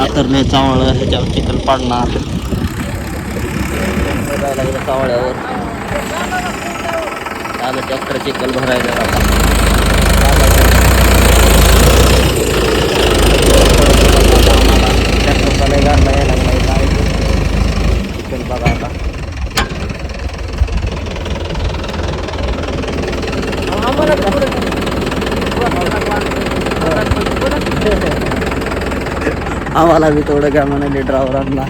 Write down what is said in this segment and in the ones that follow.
आतरले चावळ ह्याच्यावर चिखल पाडणार. गेलं चावळ्यावर आलं ट्रॅक्टर चिखल भरायला आता ट्रॅक्टर गाडला यायला काय बघा आता आम्हाला आम्हाला बी थोडं काय म्हणाले ड्रायव्हरांना.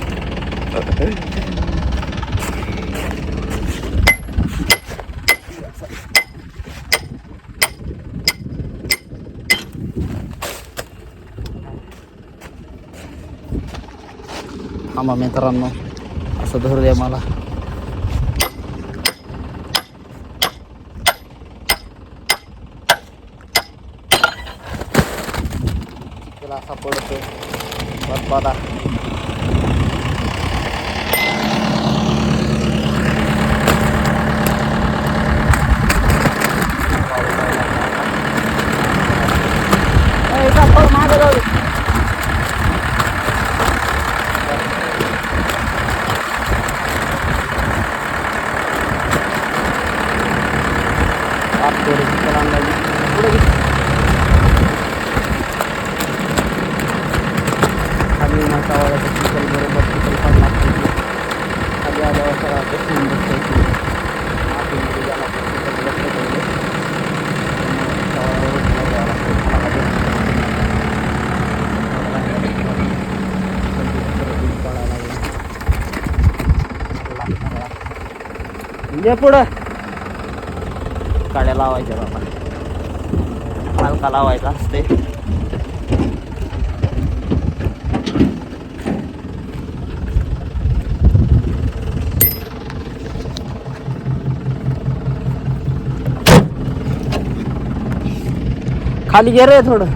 आम्हा मित्रांनो असं धरू द्या मला. असा पडतो बदबादा मागे जाऊ दे. हात थोडे वाड्याचा चिखल बरोबर चिखल पण लागते खाली आल्यावर आतमध्ये चिखल जावं लागतं. पुढं काड्या लावायच्या बाबा हलका लावायचा असते खाली गे रे थोडं.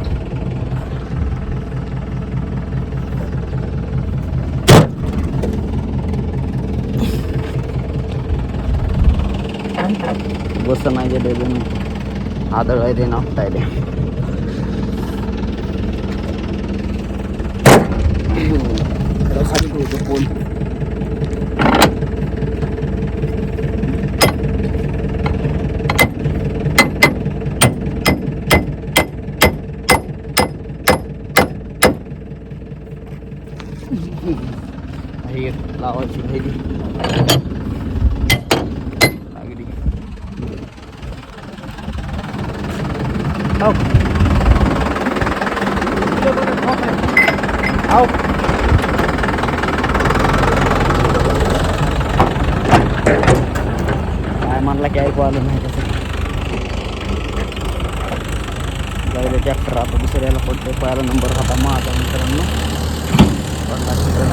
बस नाही गेले जण. आदळ आहे ते नापता ते खाली ठेवतो पोल हे लावायची राहिली लागली हो हो काय म्हणला की ऐकू आलं नाही कसं जायला ट्रॅक्टर आता दुसऱ्याला पडतोय पहिला नंबर होता माझा मित्रांनो. पडला तिकडे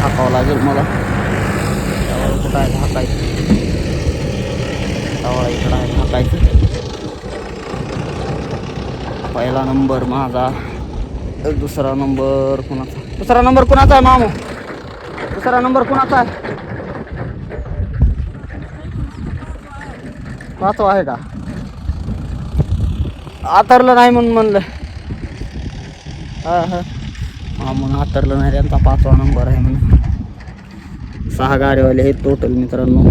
हाकावं लागेल मला. त्यावर कुठं आहे? हाकायचं. त्यावर इकडं आहे हाकायचं. पहिला नंबर माझा. दुसरा नंबर कुणाचा? दुसरा नंबर कुणाचा आहे मामू? दुसरा नंबर कुणाचा आहे? पाचवा आहे का? आतरलं नाही म्हणून म्हणलं. हा हा. मामून आतरलं नाही त्यांचा पाचवा नंबर आहे म्हणून. सहा गारेवाले आहेत टोटल मित्रांनो.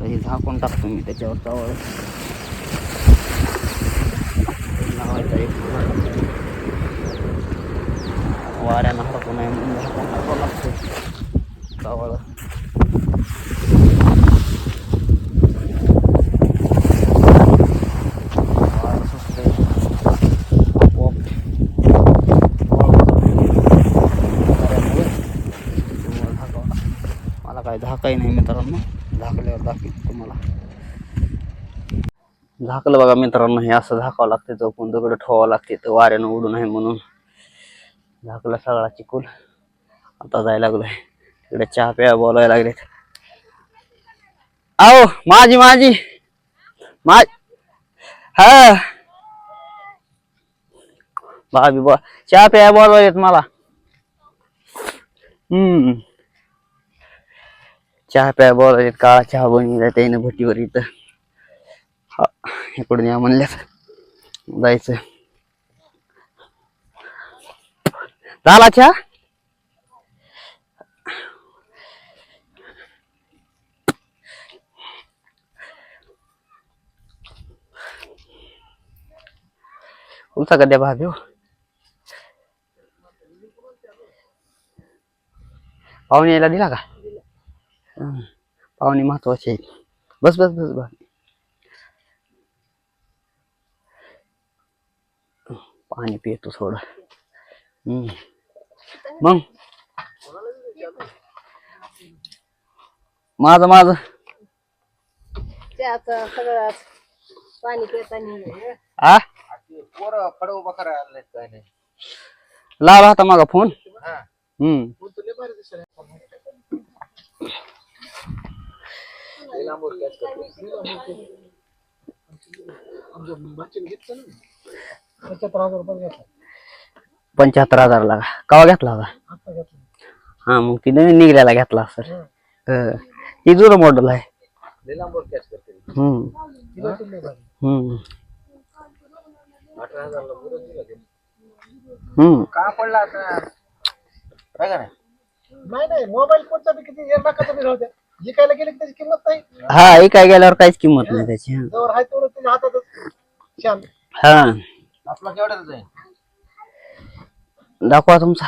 हे झाकून टाकतो मी त्याच्यावर जवळ. लावायचा एक वाऱ्यानं हरकू नये म्हणून झाकून टाकावं लागतं चावळ वारं सुटलंय. आपोआप. वाऱ्यामुळे त्यामुळे झाकावं लागतं. मला काय झाकाही नाही मित्रांनो झाकल्यावर दाखवतो तुम्हाला झाकलं बघा मित्रांनो हे असं झाकावं लागते चौकून दगड ठेवावं लागते तर वाऱ्यानं उडू नये म्हणून. झाकला सगळा चिकूल आता जायला लागलोय. तिकडे चहा प्या बोलायला लागलेत. आओ माझी माझी मा हा. भाभी बो चहा प्या बोलवायत मला. हम्म. चहा प्या बोलायत काळा चहा बनविला त्याने भटीवर इथं. हा, इकडून या म्हणल्यास जायचं. झाला चहा? तुमचा कध्या भाभी हो. पाहुणे यायला दिला का? पाहुणे महत्त्वाचे बस बस बस बस. पाणी पितो थोडं. हम्म. मग? माझं माझं. त्याचं सगळं पाणी पितानी लावला होता मागा फोन. हा. हम्म. लई लांबवर catch करतो. पंच्याहत्तर हजार लागा कवा घेतला होता? हा मग ती नवीन निघल्याला घेतला सर ही. जुनं मॉडेल आहे. लांबवर करते. हम्म. हम्म. अठरा हजारला मुलं दिलं ते. हम्म. का पडला आता? काय का नाही नाही नाही मोबाईल कोणता बी किती एक लाखाचा बी राहू द्या जिकायला गेले की त्याची किंमत नाही. हा हे काय गेल्यावर काहीच किंमत नाही त्याची हं. जवळ आहे तेवढं त्याच्या हातातच. छान. हा. आपला केवढ्याच आहे? दाखवा तुमचा.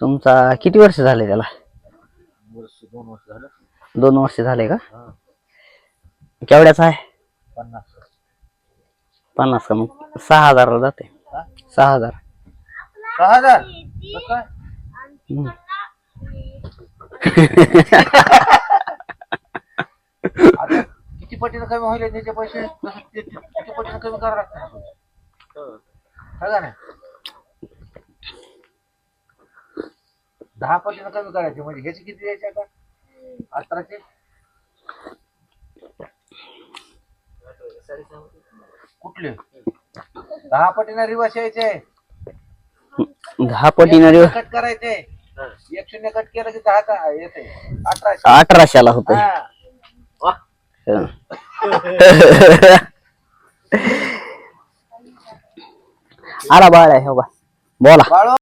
तुमचा किती वर्ष झाले त्याला? वर्ष दोन वर्ष झालं. दोन वर्ष झाले का? हा. केवढ्याचा आहे? पन्नास. पन्नास का मग? सहा हजारला जाते. हा? सहा हजार. सहा हजार? कसं काय? हम्म. पटीनं कमी होईल त्याचे पैसे तसं ते- ते- किती पटीनं कमी करावं लागतं. का नाही? दहा पटीनं कमी करायचे म्हणजे ह्याचे किती द्यायचे आता? अठराचे कुठले? दहा पटीनं रिवर्स यायचे. दहा पटीनं रे- कट करायचे. एक शून्य कट केलं की दहा का येते. अठराशे. अठराशेला होत हा. आला बाळ आहे हो का बोला.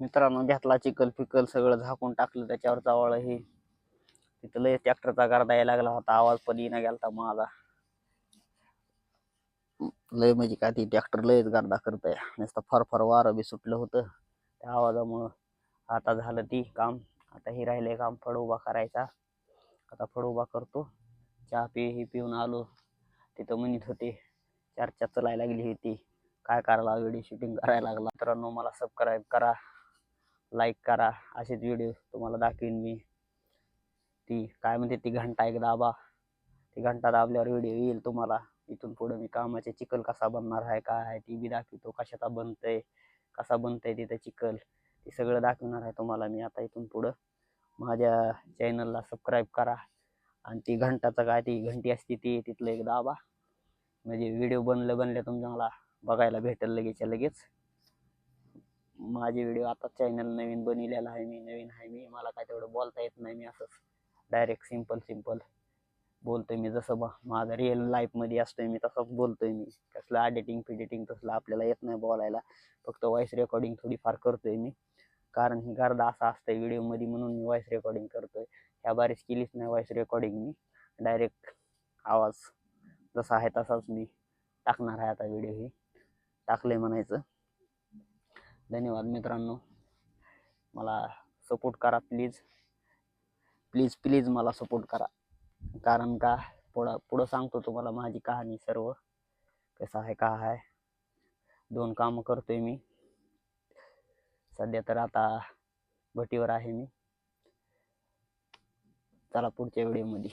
मित्रांनो घेतला चिकल पिकल सगळं झाकून टाकलं त्याच्यावर चावळ हे. तिथं लय ट्रॅक्टरचा गर्दा यायला लागला होता आवाज पण येणं गेलता माझा. लय म्हणजे काय ती ट्रॅक्टर लयच गर्दा करतय नुसतं फार फार वारं बी सुटलं होतं. त्या आवाजामुळं आता झालं ती काम. आता हे राहिले काम फळ उभा करायचा. आता फळ उभा करतो. चहा पी हे पिऊन आलो. तिथं म्हणत होते चर्चा चलायला लागली होती. काय करायला व्हिडिओ शूटिंग करायला लागला. मित्रांनो मला सबस्क्राईब करा लाईक करा. असेच व्हिडिओ तुम्हाला दाखवीन मी. ती काय म्हणते ती घंटा एक दाबा. ती घंटा दाबल्यावर व्हिडिओ येईल तुम्हाला. इथून पुढे मी कामाचे चिखल कसा बनणार आहे काय आहे ती बी दाखवतो. कशाचा बनतंय कसा बनतंय तिथं चिखल ते सगळं दाखवणार आहे तुम्हाला मी आता इथून पुढं. माझ्या चॅनलला सबस्क्राईब करा. आणि ती घंटाचं काय ती घंटी असते ती तिथलं एक दाबा. म्हणजे व्हिडिओ बनले बनले तुम्हाला बघायला भेटेल लगेचच्या लगेच. माझे व्हिडिओ आता चॅनल नवीन बनलेला आहे मी नवीन आहे मी. मला काय तेवढं बोलता येत नाही मी असंच. डायरेक्ट सिंपल सिंपल बोलतोय मी जसं माझं रिअल लाईफमध्ये असतोय मी तसंच बोलतोय मी. कसलं एडिटिंग फिडिटिंग तसलं आपल्याला येत नाही बोलायला. फक्त व्हॉइस रेकॉर्डिंग थोडीफार करतोय मी. कारण ही गर्दा असा असतंय व्हिडिओमध्ये म्हणून मी व्हॉइस रेकॉर्डिंग करतोय. ह्या बारीस केलीच नाही व्हॉइस रेकॉर्डिंग मी. डायरेक्ट आवाज जसा आहे तसाच मी टाकणार आहे आता व्हिडिओ हे. टाकले म्हणायचं. धन्यवाद मित्रांनो. मला सपोर्ट करा प्लीज प्लीज प्लीज मला सपोर्ट करा. कारण का पुढं पुढं सांगतो तुम्हाला माझी कहाणी सर्व. कसं आहे का आहे. दोन कामं करतोय मी. सध्या तर आता भटीवर आहे मी. चला पुढच्या व्हिडिओमध्ये